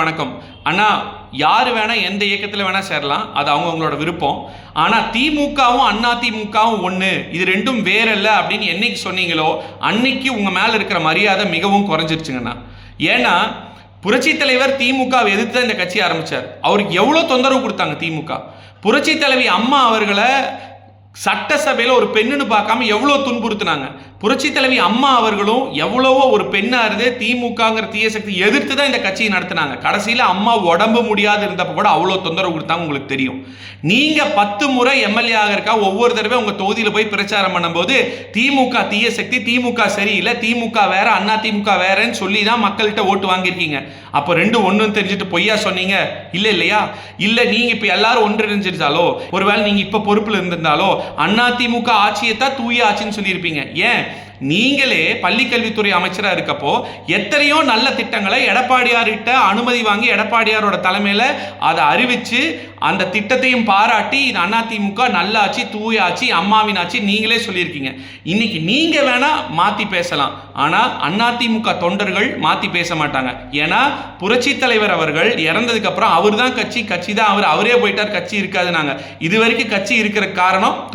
வணக்கம். அண்ணா யார் வேணா எந்த இயக்கத்தில் வேணா சேரலாம். அது அவங்கவுங்களோட விருப்பம். ஆனால் திமுகவும் அண்ணா திமுகவும் ஒன்று இது ரெண்டும் வேற அப்படின்னு என்னைக்கு சொன்னீங்களோ அன்னைக்கு உங்கள் மேலே இருக்கிற மரியாதை மிகவும் குறைஞ்சிருச்சுங்கண்ணா ஏன்னா புரட்சி தலைவர் திமுகவை எதிர்த்து தான் இந்த கட்சி ஆரம்பிச்சார். அவருக்கு எவ்வளோ தொந்தரவு கொடுத்தாங்க திமுக. புரட்சி தலைவி அம்மா அவர்களை சட்டசபையில் ஒரு பெண்ணுன்னு பார்க்காம எவ்வளோ துன்புறுத்தினாங்க? புரட்சி தலைவி அம்மா அவர்களும் எவ்வளவோ ஒரு பெண்ணாக இருந்து திமுகங்கிற தீய சக்தி எதிர்த்து தான் இந்த கட்சியை நடத்தினாங்க. கடைசியில் அம்மா உடம்பு முடியாது இருந்தப்போ கூட அவ்வளோ தொந்தரவு கொடுத்தாங்க உங்களுக்கு தெரியும். நீங்கள் பத்து முறை எம்எல்ஏ ஆகிறக்கா ஒவ்வொரு தடவை உங்கள் தொகுதியில் போய் பிரச்சாரம் பண்ணும்போது திமுக தீய சக்தி திமுக சரியில்லை திமுக வேற அண்ணா திமுக வேறன்னு சொல்லி தான் மக்கள்கிட்ட ஓட்டு வாங்கியிருக்கீங்க. அப்போ ரெண்டு ஒன்றுன்னு தெரிஞ்சுட்டு பொய்யா சொன்னீங்க? இல்லை இல்லையா? இல்லை நீங்கள் இப்போ எல்லாரும் ஒன்றிணைஞ்சிருந்தாலோ ஒருவேளை நீங்கள் இப்போ பொறுப்பில் இருந்திருந்தாலோ அதிமுக ஆட்சியை தான் தூய ஆட்சின்னு சொல்லியிருப்பீங்க. ஏன்? நீங்களே பள்ளிக்கல்வித்துறை அமைச்சராக இருக்கப்போ எத்தனையோ நல்ல திட்டங்களை எடப்பாடியார்கிட்ட அனுமதி வாங்கி எடப்பாடியாரோட தலைமையில் அதை அறிவிச்சு அந்த திட்டத்தையும் பாராட்டி இது அதிமுக நல்லாச்சு தூயாச்சு தூய ஆட்சி அம்மாவின் ஆட்சி நீங்களே சொல்லியிருக்கீங்க. இன்னைக்கு நீங்கள் வேணா மாத்தி பேசலாம். ஆனா அதிமுக தொண்டர்கள் மாத்தி பேச மாட்டாங்க. ஏன்னா புரட்சி தலைவர் அவர்கள் இறந்ததுக்கு அப்புறம் அவர் தான் கட்சி கட்சி தான் அவர் அவரே போயிட்டார் கட்சி இருக்காதுனாங்க இது வரைக்கும் கட்சி இருக்கிற காரணம்